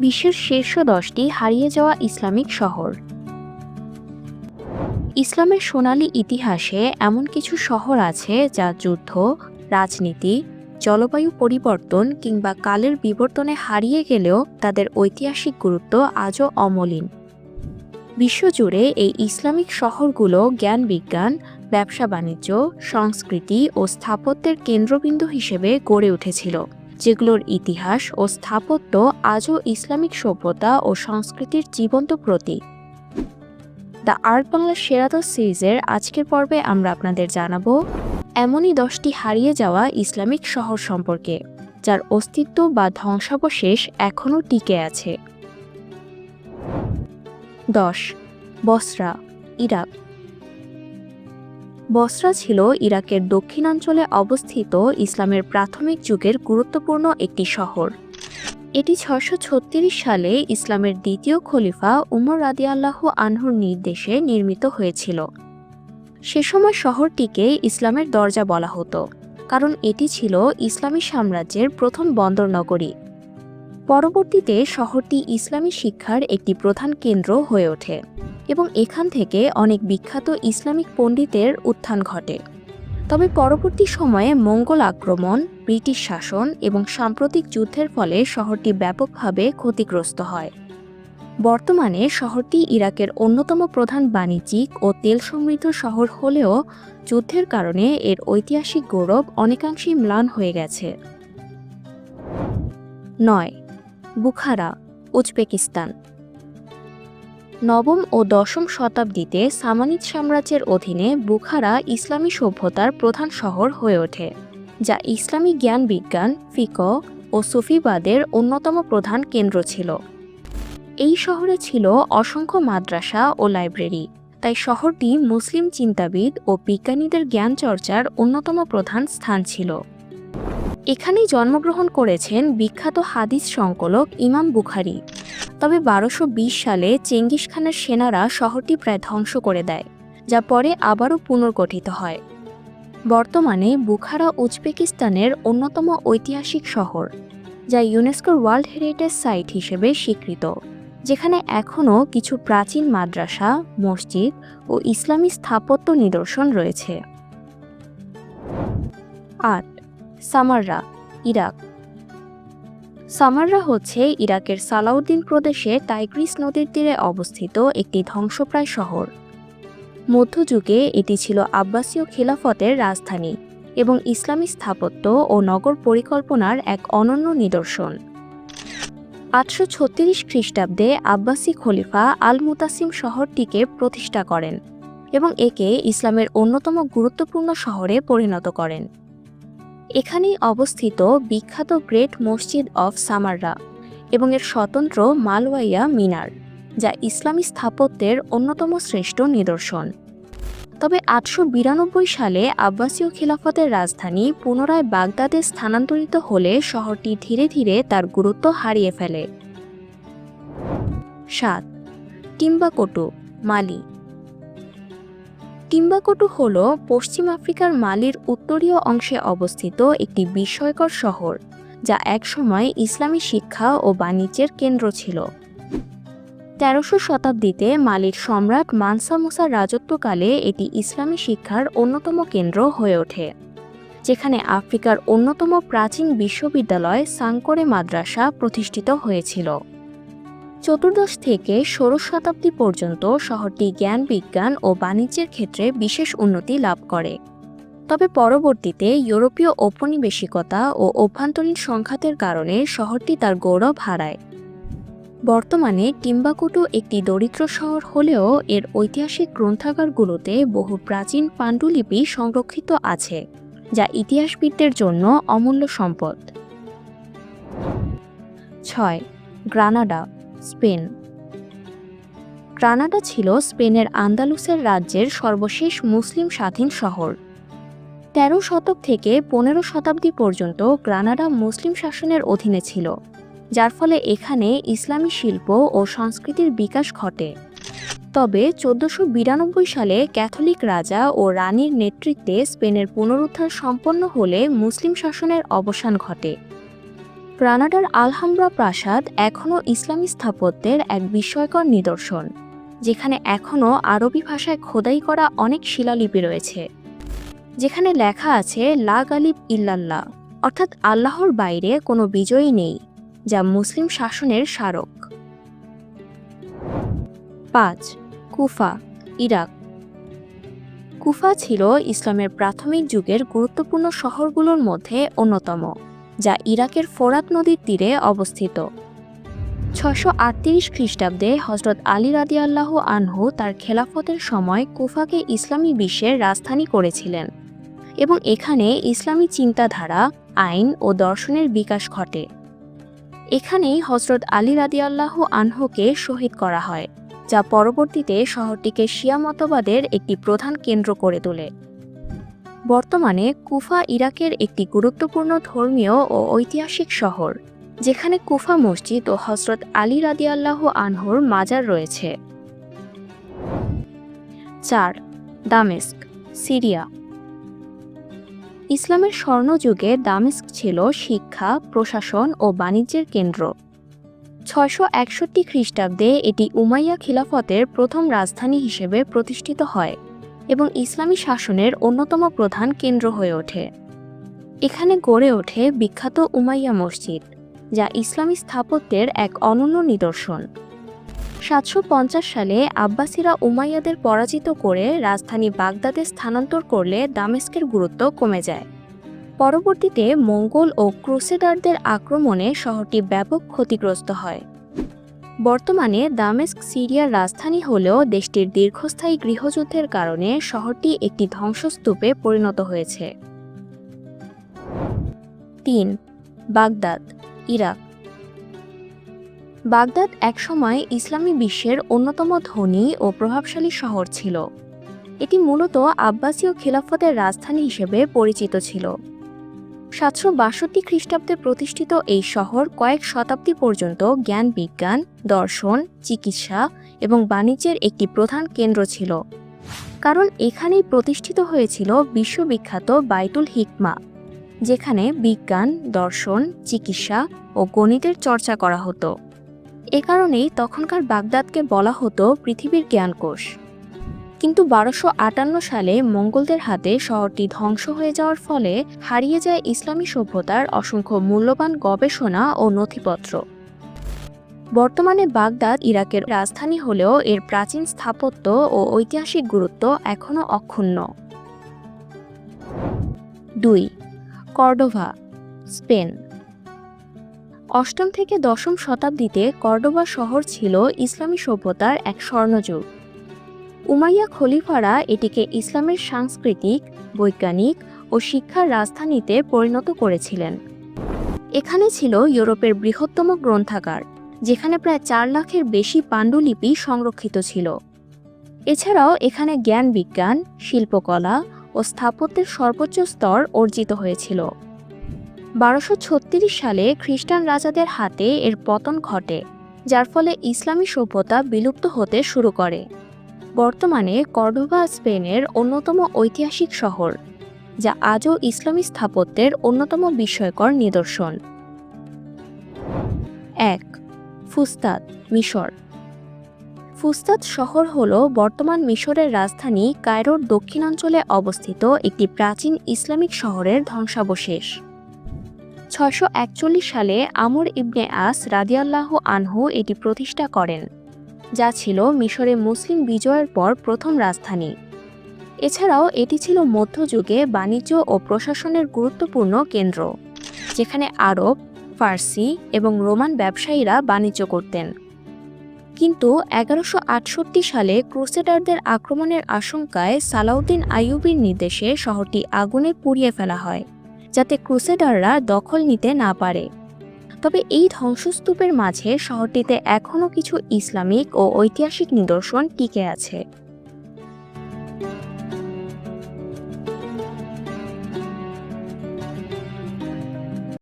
বিশ্বের শীর্ষ দশটি হারিয়ে যাওয়া ইসলামিক শহর। ইসলামের সোনালী ইতিহাসে এমন কিছু শহর আছে যা যুদ্ধ, রাজনীতি, জলবায়ু পরিবর্তন কিংবা কালের বিবর্তনে হারিয়ে গেলেও তাদের ঐতিহাসিক গুরুত্ব আজও অমলিন। বিশ্বজুড়ে এই ইসলামিক শহরগুলো জ্ঞান বিজ্ঞান, ব্যবসা বাণিজ্য, সংস্কৃতি ও স্থাপত্যের কেন্দ্রবিন্দু হিসেবে গড়ে উঠেছিল। যেগুলোর ইতিহাস ও স্থাপত্য আজও ইসলামিক সভ্যতা ও সংস্কৃতির জীবন্ত প্রতীক। দ্য আর্ট বাংলা সেরাদা সিরিজের আজকের পর্বে আমরা আপনাদের জানাব, এমনই দশটি হারিয়ে যাওয়া ইসলামিক শহর সম্পর্কে, যার অস্তিত্ব বা ধ্বংসাবশেষ এখনও টিকে আছে। দশ, বসরা, ইরাক। বসরা ছিল ইরাকের দক্ষিণাঞ্চলে অবস্থিত ইসলামের প্রাথমিক যুগের গুরুত্বপূর্ণ একটি শহর। এটি ছশো সালে ইসলামের দ্বিতীয় খলিফা উমর রাদিয়াল্লাহ আনহুর নির্দেশে নির্মিত হয়েছিল। সে সময় শহরটিকে ইসলামের দরজা বলা হতো, কারণ এটি ছিল ইসলামী সাম্রাজ্যের প্রথম বন্দর নগরী। পরবর্তীতে শহরটি ইসলামী শিক্ষার একটি প্রধান কেন্দ্র হয়ে ওঠে। এবং এখান থেকে অনেক বিখ্যাত ইসলামিক পণ্ডিতের উত্থান ঘটে। তবে পরবর্তী সময়ে মঙ্গল আক্রমণ, ব্রিটিশ শাসন এবং সাম্প্রতিক যুদ্ধের ফলে শহরটি ব্যাপকভাবে ক্ষতিগ্রস্ত হয়। বর্তমানে শহরটি ইরাকের অন্যতম প্রধান বাণিজ্যিক ও তেল সমৃদ্ধ শহর হলেও যুদ্ধের কারণে এর ঐতিহাসিক গৌরব অনেকাংশেই ম্লান হয়ে গেছে। নয়, বুখারা, উজবেকিস্তান। নবম ও দশম শতাব্দীতে সামানিদ সাম্রাজ্যের অধীনে বুখারা ইসলামী সভ্যতার প্রধান শহর হয়ে ওঠে, যা ইসলামী জ্ঞান বিজ্ঞান ফিক ও সুফিবাদের অন্যতম প্রধান কেন্দ্র ছিল। এই শহরে ছিল অসংখ্য মাদ্রাসা ও লাইব্রেরি, তাই শহরটি মুসলিম চিন্তাবিদ ও বিজ্ঞানীদের জ্ঞান চর্চার অন্যতম প্রধান স্থান ছিল। এখানেই জন্মগ্রহণ করেছেন বিখ্যাত হাদিস সংকলক ইমাম বুখারি। তবে বারোশো সালে চেঙ্গিস খানের সেনারা শহরটি প্রায় ধ্বংস করে দেয়, যা পরে আবারও পুনর্গঠিত হয়। বর্তমানে বুখারা উজবেকিস্তানের অন্যতম ঐতিহাসিক শহর, যা ইউনেস্কোর ওয়ার্ল্ড হেরিটেজ সাইট হিসেবে স্বীকৃত, যেখানে এখনও কিছু প্রাচীন মাদ্রাসা, মসজিদ ও ইসলামী স্থাপত্য নিদর্শন রয়েছে। আট সামাররা, ইরাক। সামাররা হচ্ছে ইরাকের সালাউদ্দিন প্রদেশে টাইগ্রিস নদীর তীরে অবস্থিত একটি ধ্বংসপ্রায় শহর। মধ্যযুগে এটি ছিল আব্বাসীয় খিলাফতের রাজধানী এবং ইসলামী স্থাপত্য ও নগর পরিকল্পনার এক অনন্য নিদর্শন। আটশো ছত্রিশ খ্রিস্টাব্দে আব্বাসী খলিফা আল মুতাসিম শহরটিকে প্রতিষ্ঠা করেন এবং একে ইসলামের অন্যতম গুরুত্বপূর্ণ শহরে পরিণত করেন। এখানেই অবস্থিত বিখ্যাত গ্রেট মসজিদ অফ সামাররা এবং এর স্বতন্ত্র মালওয়াইয়া মিনার, যা ইসলামী স্থাপত্যের অন্যতম শ্রেষ্ঠ নিদর্শন। তবে আটশো বিরানব্বই সালে আব্বাসীয় খিলাফতের রাজধানী পুনরায় বাগদাদে স্থানান্তরিত হলে শহরটি ধীরে ধীরে তার গুরুত্ব হারিয়ে ফেলে। সাত, টিম্বাকোটু, মালি টিম্বাকোটু হল পশ্চিম আফ্রিকার মালির উত্তরীয় অংশে অবস্থিত একটি বিস্ময়কর শহর, যা একসময় ইসলামী শিক্ষা ও বাণিজ্যের কেন্দ্র ছিল। তেরোশো শতাব্দীতে মালির সম্রাট মানসা মুসার রাজত্বকালে এটি ইসলামী শিক্ষার অন্যতম কেন্দ্র হয়ে ওঠে, যেখানে আফ্রিকার অন্যতম প্রাচীন বিশ্ববিদ্যালয় সাংকরে মাদ্রাসা প্রতিষ্ঠিত হয়েছিল। চতুর্দশ থেকে ষোড়শ শতাব্দী পর্যন্ত শহরটি জ্ঞান, বিজ্ঞান ও বাণিজ্যের ক্ষেত্রে বিশেষ উন্নতি লাভ করে। তবে পরবর্তীতে ইউরোপীয় ঔপনিবেশিকতা ও অভ্যন্তরীণ সংঘাতের কারণে শহরটি তার গৌরব হারায়। বর্তমানে টিম্বাকুটু একটি দরিদ্র শহর হলেও এর ঐতিহাসিক গ্রন্থাগারগুলোতে বহু প্রাচীন পাণ্ডুলিপি সংরক্ষিত আছে, যা ইতিহাসবিদদের জন্য অমূল্য সম্পদ। ছয়, গ্রানাডা স্পেন। গ্রানাডা ছিল স্পেনের আন্দালুসের রাজ্যের সর্বশেষ মুসলিম স্বাধীন শহর। তেরো শতক থেকে পনেরো শতাব্দী পর্যন্ত গ্রানাডা মুসলিম শাসনের অধীনে ছিল, যার ফলে এখানে ইসলামী শিল্প ও সংস্কৃতির বিকাশ ঘটে। তবে চোদ্দশো বিরানব্বই সালে ক্যাথলিক রাজা ও রানীর নেতৃত্বে স্পেনের পুনরুদ্ধার সম্পন্ন হলে মুসলিম শাসনের অবসান ঘটে। গ্রানাডার আলহামরা প্রাসাদ এখনও ইসলামী স্থাপত্যের এক বিস্ময়কর নিদর্শন, যেখানে এখনও আরবি ভাষায় খোদাই করা অনেক শিলালিপি রয়েছে, যেখানে লেখা আছে, লা গালিব ইল্লাল্লাহ অর্থাৎ আল্লাহর বাইরে কোনো বিজয়ী নেই, যা মুসলিম শাসনের স্মারক। পাঁচ, কুফা, ইরাক। কুফা ছিল ইসলামের প্রাথমিক যুগের গুরুত্বপূর্ণ শহরগুলোর মধ্যে অন্যতম। যা ইরাকের ফোরাত নদীর তীরে অবস্থিত। ছশো আটত্রিশ খ্রিস্টাব্দে হজরত আলী রাদিয়াল্লাহ আনহু তার খেলাফতের সময় কুফাকে ইসলামী বিশ্বের রাজধানী করেছিলেন এবং এখানে ইসলামী চিন্তাধারা, আইন ও দর্শনের বিকাশ ঘটে। এখানেই হজরত আলী রাদিয়াল্লাহ আনহুকে শহীদ করা হয়, যা পরবর্তীতে শহরটিকে শিয়া মতবাদের একটি প্রধান কেন্দ্র করে তোলে। বর্তমানে কুফা ইরাকের একটি গুরুত্বপূর্ণ ধর্মীয় ও ঐতিহাসিক শহর, যেখানে কুফা মসজিদ ও হজরত আলী রাদিয়াল্লাহ আনহুর মাজার রয়েছে। চার, দামেস্ক, সিরিয়া। ইসলামের স্বর্ণযুগে দামেস্ক ছিল শিক্ষা, প্রশাসন ও বাণিজ্যের কেন্দ্র। ছয়শো একষট্টি খ্রিস্টাব্দে এটি উমাইয়া খিলাফতের প্রথম রাজধানী হিসেবে প্রতিষ্ঠিত হয়। এবং ইসলামী শাসনের অন্যতম প্রধান কেন্দ্র হয়ে ওঠে। এখানে গড়ে ওঠে বিখ্যাত উমাইয়া মসজিদ, যা ইসলামী স্থাপত্যের এক অনন্য নিদর্শন। সাতশো পঞ্চাশ সালে আব্বাসীরা উমাইয়াদের পরাজিত করে রাজধানী বাগদাদে স্থানান্তর করলে দামেস্কের গুরুত্ব কমে যায়। পরবর্তীতে মঙ্গল ও ক্রুসেডারদের আক্রমণে শহরটি ব্যাপক ক্ষতিগ্রস্ত হয়। বর্তমানে দামেস্ক সিরিয়ার রাজধানী হলেও দেশটির দীর্ঘস্থায়ী গৃহযুদ্ধের কারণে শহরটি একটি ধ্বংসস্তূপে পরিণত হয়েছে। তিন, বাগদাদ, ইরাক। বাগদাদ একসময় ইসলামী বিশ্বের অন্যতম ধনী ও প্রভাবশালী শহর ছিল। এটি মূলত আব্বাসীয় খিলাফতের রাজধানী হিসেবে পরিচিত ছিল। সাতশো বাষট্টি খ্রিস্টাব্দে প্রতিষ্ঠিত এই শহর কয়েক শতাব্দী পর্যন্ত জ্ঞান বিজ্ঞান, দর্শন, চিকিৎসা এবং বাণিজ্যের একটি প্রধান কেন্দ্র ছিল। কারণ এখানেই প্রতিষ্ঠিত হয়েছিল বিশ্ববিখ্যাত বাইতুল হিকমা, যেখানে বিজ্ঞান, দর্শন, চিকিৎসা ও গণিতের চর্চা করা হতো। এ কারণেই তখনকার বাগদাদকে বলা হতো পৃথিবীর জ্ঞানকোষ। কিন্তু বারোশো আটান্ন সালে মঙ্গলদের হাতে শহরটি ধ্বংস হয়ে যাওয়ার ফলে হারিয়ে যায় ইসলামী সভ্যতার অসংখ্য মূল্যবান গবেষণা ও নথিপত্র। বর্তমানে বাগদাদ ইরাকের রাজধানী হলেও এর প্রাচীন স্থাপত্য ও ঐতিহাসিক গুরুত্ব এখনও অক্ষুণ্ণ। দুই, কর্ডোভা, স্পেন। অষ্টম থেকে দশম শতাব্দীতে কর্ডোবা শহর ছিল ইসলামী সভ্যতার এক স্বর্ণযুগ। উমাইয়া খলিফারা এটিকে ইসলামের সাংস্কৃতিক, বৈজ্ঞানিক ও শিক্ষার রাজধানীতে পরিণত করেছিলেন। এখানে ছিল ইউরোপের বৃহত্তম গ্রন্থাগার, যেখানে প্রায় চার লাখের বেশি পাণ্ডুলিপি সংরক্ষিত ছিল। এছাড়াও এখানে জ্ঞান বিজ্ঞান, শিল্পকলা ও স্থাপত্যের সর্বোচ্চ স্তর অর্জিত হয়েছিল। বারোশো সালে খ্রিস্টান রাজাদের হাতে এর পতন ঘটে, যার ফলে ইসলামী সভ্যতা বিলুপ্ত হতে শুরু করে। বর্তমানে কর্ডোভা স্পেনের অন্যতম ঐতিহাসিক শহর, যা আজও ইসলামী স্থাপত্যের অন্যতম বিস্ময়কর নিদর্শন। এক, ফুস্তাদ, মিশর। ফুস্তাদ শহর হল বর্তমান মিশরের রাজধানী কায়রোর দক্ষিণাঞ্চলে অবস্থিত একটি প্রাচীন ইসলামিক শহরের ধ্বংসাবশেষ। ছয়শো একচল্লিশ সালে আমর ইবনে আস রাদিয়াল্লাহ আনহু এটি প্রতিষ্ঠা করেন। যা ছিল মিশরে মুসলিম বিজয়ের পর প্রথম রাজধানী। এছাড়াও এটি ছিল মধ্যযুগে বাণিজ্য ও প্রশাসনের গুরুত্বপূর্ণ কেন্দ্র, যেখানে আরব, ফার্সি এবং রোমান ব্যবসায়ীরা বাণিজ্য করতেন। কিন্তু এগারোশো সালে ক্রুসেডারদের আক্রমণের আশঙ্কায় সালাউদ্দিন আইয়ুবির নির্দেশে শহরটি আগুনে পুড়িয়ে ফেলা হয়, যাতে ক্রুসেডাররা দখল নিতে না পারে। তবে এই ধ্বংসস্তূপের মাঝে শহরটিতে এখনও কিছু ইসলামিক ও ঐতিহাসিক নিদর্শন টিকে আছে।